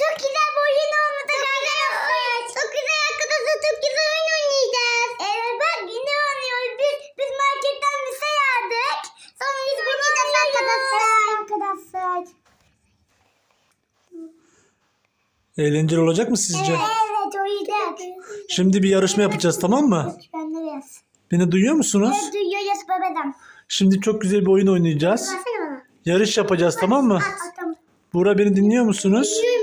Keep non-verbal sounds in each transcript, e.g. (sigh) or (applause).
Çok güzel bir oyun olmadı arkadaşlar. Çok güzel arkadaşlar. Çok güzel oyun oynayacağız. Evet bak yine oynuyoruz. Biz, biz marketten bir şey aldık. Sonra biz bunu oynayacağız arkadaşlar. Arkadaşlar. Eğlenceli olacak mı sizce? Evet oynayacağız. Şimdi bir yarışma yapacağız tamam mı? Ben de biraz. Beni duyuyor musunuz? Evet duyuyoruz babadan. Şimdi çok güzel bir oyun oynayacağız. Yarış yapacağız tamam mı? Buğra beni dinliyor musunuz? Beyazayım.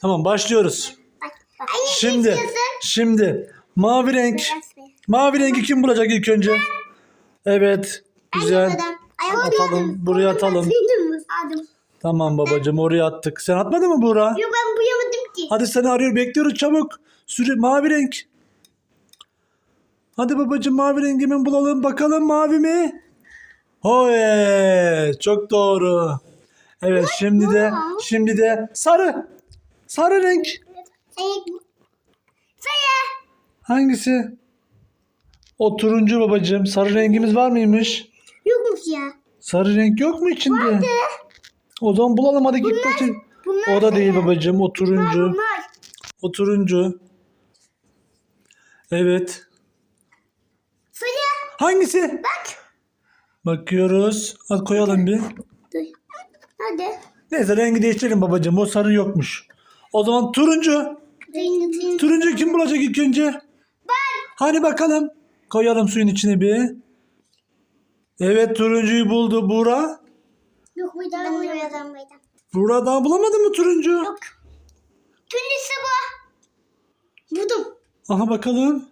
Tamam başlıyoruz. Şimdi, şimdi mavi renk. Mavi rengi kim bulacak ilk önce? Evet, güzel. Atalım, buraya atalım. Tamam babacığım oraya attık. Sen atmadın mı Buğra? Yok ben buyamadım ki. Hadi seni arıyor bekliyoruz çabuk. Süre mavi renk. Hadi babacığım mavi rengi hemen bulalım. Bakalım mavi mi? Hoye çok doğru. Evet şimdi de şimdi de sarı. Sarı renk. Sayı. Hangisi? O turuncu babacığım. Sarı rengimiz var mıymış? Yokmuş ya. Sarı renk yok mu içinde? O zaman bulalım hadi git bakayım. Bunlar O da değil babacığım. O turuncu. Bunlar. O turuncu. Evet. Sayı. Hangisi? Bak. Bakıyoruz. Hadi koyalım bir. Dur. Hadi. Neyse rengi değiştirelim babacığım. O sarı yokmuş. O zaman turuncu. Turuncu kim bulacak ilk önce? Ben. Hadi bakalım. Koyalım suyun içine bir. Evet turuncuyu buldu Buğra. Yok buydu. Ben buyamadım buydu. Buğra daha bulamadın mı turuncu? Yok. Tündüsü bu. Buldum. Aha bakalım.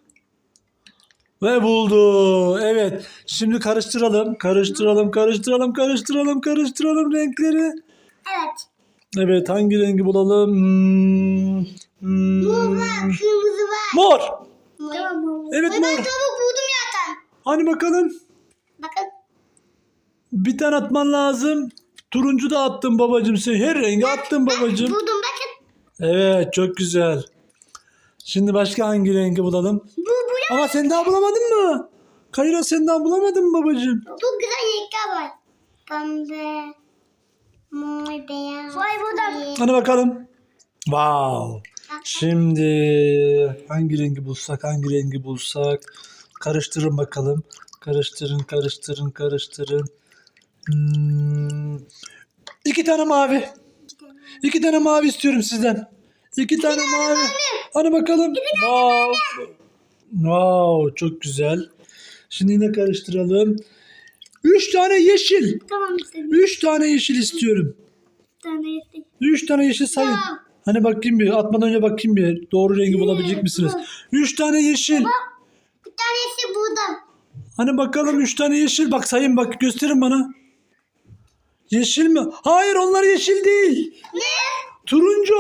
Ve buldu. Evet. Şimdi karıştıralım. Karıştıralım, karıştıralım, karıştıralım, karıştıralım renkleri. Evet. Evet hangi rengi bulalım? Hmm, hmm. Bu var. Kırmızı var. Mor. Mı? Evet, Ben mor. tavuk buldum zaten. Hani bakalım. Bakın. Bir tane atman lazım. Turuncu da attım babacığım. Sen her rengi attın babacığım. Buldum bakın. Evet çok güzel. Şimdi başka hangi rengi bulalım? Bu bu Ama sen daha bulamadın mı? Kayra sen daha bulamadın mı babacığım? Çok güzel renkler var. Pembe, mor, beyaz. Vay burada. Hadi bakalım. Wow. Şimdi hangi rengi bulsak, hangi rengi bulsak. Karıştırın bakalım. Karıştırın, karıştırın, karıştırın. Hmm. İki tane mavi. İki tane mavi istiyorum sizden. İki tane mavi. Hadi bakalım. Wow. Wow, çok güzel. Şimdi yine karıştıralım. Üç tane yeşil. Tamam istedim. Üç tane yeşil istiyorum. Bir tane yedim. Üç tane yeşil sayın. Tamam. Hani bakayım bir atmadan önce bakayım bir doğru rengi bulabilecek misiniz? Üç tane yeşil. Bir tanesi buldum. Hani bakalım üç tane yeşil. Bak sayın bak gösterin bana. Yeşil mi? Hayır onlar yeşil değil. Ne? Turuncu.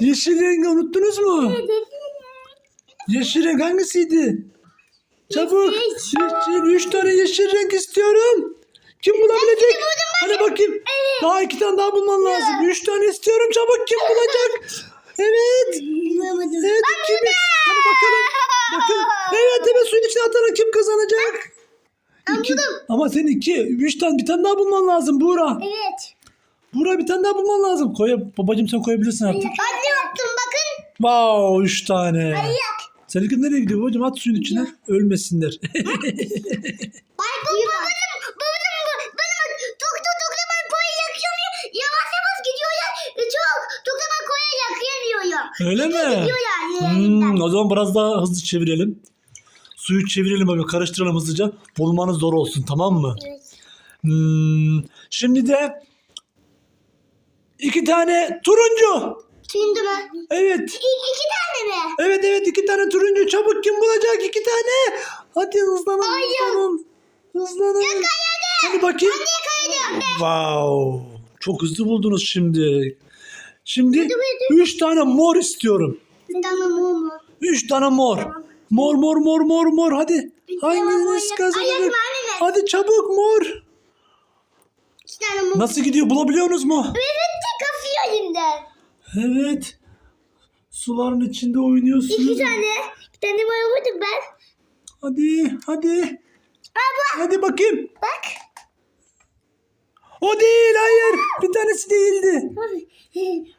Ne? Yeşil rengi unuttunuz mu? Yeşil renk hangisiydi? Çabuk. Yeşil. Üç tane yeşil renk istiyorum. Kim bulabilecek? Hadi bakayım. Daha iki tane daha bulman lazım. Üç tane istiyorum çabuk. Kim bulacak? Evet. Bulamadım. Evet kim? Hadi bakalım. Bakın. Evet evet suyun içine atarak kim kazanacak? İki. Ama sen iki. Üç tane bir tane daha bulman lazım Buğra. Evet. Buğra bir tane daha bulman lazım. Koy, babacım sen koyabilirsin artık. Ben de yaptım bakın. Wow üç tane. Ayak. Seninki nereye gidiyor babacım? At suyun içine. Ölmesinler. Ay bu babacım. Babacım bu. Tok tok zaman koyu yakıyor. Yavaş yavaş gidiyorlar. Çok. Tok zaman koyu yakıyor. Öyle mi? Gidiyorlar. Hmm, o zaman biraz daha hızlı çevirelim. Suyu çevirelim abi karıştıralım hızlıca. Bulmanız zor olsun tamam mı? Evet. Hmm, şimdi de iki tane turuncu. Şimdi mi? Evet. İki, iki tane mi? Evet evet iki tane turuncu. Çabuk kim bulacak iki tane? Hadi hızlanın hızlanın. Hızlanın. Hadi bakayım. Kaydı. Wow. Çok hızlı buldunuz şimdi. Şimdi Hadi, üç tane mor istiyorum. Bir tane mum mu? Üç tane mor. Mor mor mor mor mor hadi. Hanginiz kazanır? Hadi çabuk mor. İki tane mum. Nasıl gidiyor bulabiliyorsunuz mu? Evet kasıyor elimden. Evet. Suların içinde oynuyorsunuz. İki tane. Bir tane var vurdum ben. Hadi hadi. Baba Hadi bakayım. bak. O değil hayır. Bir tanesi değildi. (laughs)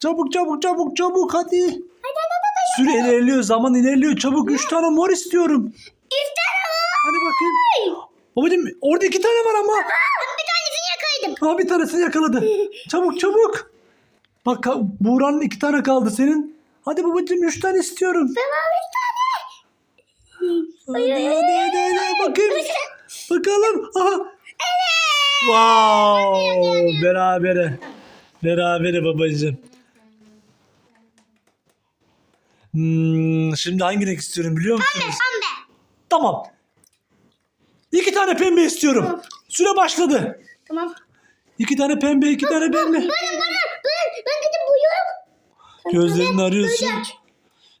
Çabuk çabuk çabuk çabuk hadi. Hadi hadi. Süre ilerliyor zaman ilerliyor. Çabuk 3 tane mor istiyorum. İftara. Hadi bakayım. Babacım orada iki tane var ama. Bir tanesini yakaydım. Ha bir tanesini yakaladı. (laughs) Çabuk çabuk. Bak Buğra'nın iki tane kaldı senin. Hadi babacım üç tane istiyorum. Tamam bir tane. Hadi hadi hadi, hadi. bakayım. Bakalım. Aha. Wow. Berabere. Berabere babacım. Hmm, şimdi hangi renk istiyorum biliyor musunuz? Pembe. Tamam. İki tane pembe istiyorum. Süre başladı. Tamam. İki tane pembe, iki tane pembe. Bana bana ben ben gidip buyurum. Gözlerini arıyorsun.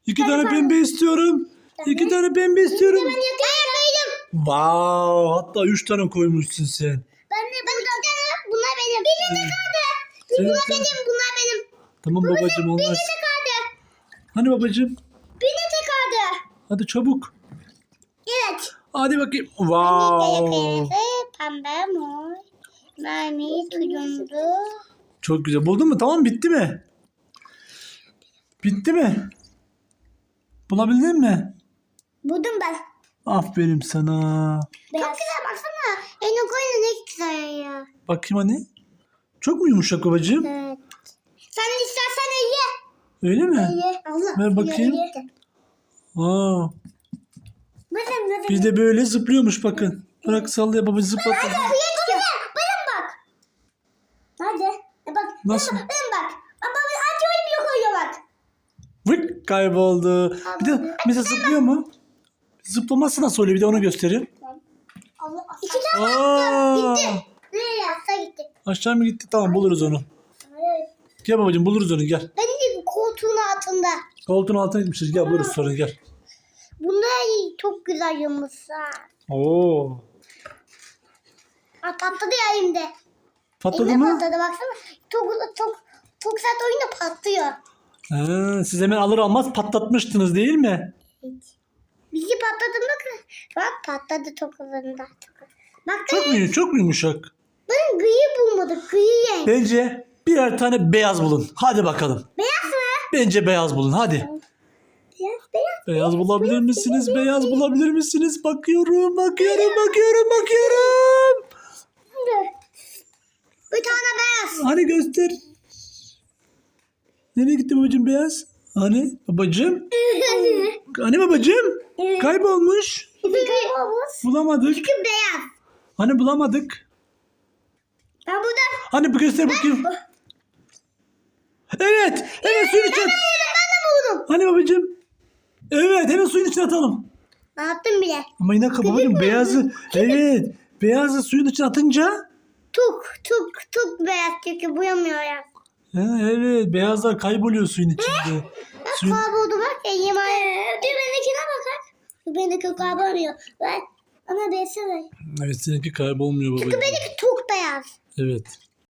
İki tane pembe istiyorum. İki tane pembe istiyorum. Ben yakaydım. Wow, hatta üç tane koymuşsun sen. Ben de burada. Bunlar benim. Birini kaldı. Sen- Bunlar benim. Bunlar benim. Tamam babacım onlar. Birini kaldı. Hani babacım? Birini kaldı. Hadi çabuk. Evet. Hadi bakayım. Wow. Pembe, mor, mavi, turuncu. Çok güzel. Buldun mu? Tamam bitti mi? Bitti mi? Bulabildin mi? Buldum ben. Aferin sana. Beyaz. Çok güzel baksana. En koyun ne güzel ya. Bakayım hani. Çok mu yumuşak babacığım? Evet. Sen istersen ye. Öyle mi? Ye. Allah. Ver bakayım. Aa, Bakın bakın. bir de böyle zıplıyormuş bakın. Bırak sallaya baba zıplat. Hadi ye. Bakın bak. Hadi. E bak. Nasıl? Bakın bak. Baba aç oyun koyuyor bak. Vık kayboldu. Bir de mesela zıplıyor mu? Zıplaması nasıl oluyor bir de onu göstereyim. Allah. İki tane Aa, gitti. Nereye yapsa gitti. aşağı mı gitti? Tamam buluruz onu. Evet. Gel babacığım buluruz onu gel. Ben de koltuğun altında. Koltuğun altına gitmişiz. Gel buluruz sonra gel. Bunlar çok güzel yumuşak. Oo. Patladı ya elimde. Patladı mı? patladı baksana. Çok çok çok sert oyunda patlıyor. Ha, siz hemen alır almaz patlatmıştınız değil mi? Bizi patladı bak. Bak patladı çok hızında. Bak Çok mu, çok mu yumuşak? ben gıyı bulmadık. Gıyı. Bence birer tane beyaz bulun. Hadi bakalım. Beyaz mı? Bence beyaz bulun hadi. Beyaz beyaz. Beyaz bulabilir misiniz? Beyaz bulabilir misiniz? Bakıyorum, bakıyorum, bakıyorum, bakıyorum. Dur. Bir tane beyaz. Hani göster. Nereye gitti babacığım beyaz? Hani babacığım? (laughs) Hani babacığım? Kaybolmuş. Kaybolmuş. Bulamadık. Bir beyaz. Hani bulamadık. Ben burada. Hani bir göster bakayım. Evet. Evet suyun içine. Ben de buldum. Hani babacığım? Evet hemen suyun içine atalım. Ben attım bile. Ama yine babacığım beyazı. Evet. Beyazı suyun içine atınca. Tuk tuk tuk beyaz çünkü buyamıyor ya. Evet beyazlar kayboluyor suyun içinde. Suyun... Kayboldu bak ya yemeğe. Dur bendekine bakar. Bendeki kaybolmuyor. Ben ama beyazı var. Evet seninki kaybolmuyor babacığım. Benimki çok beyaz. Evet.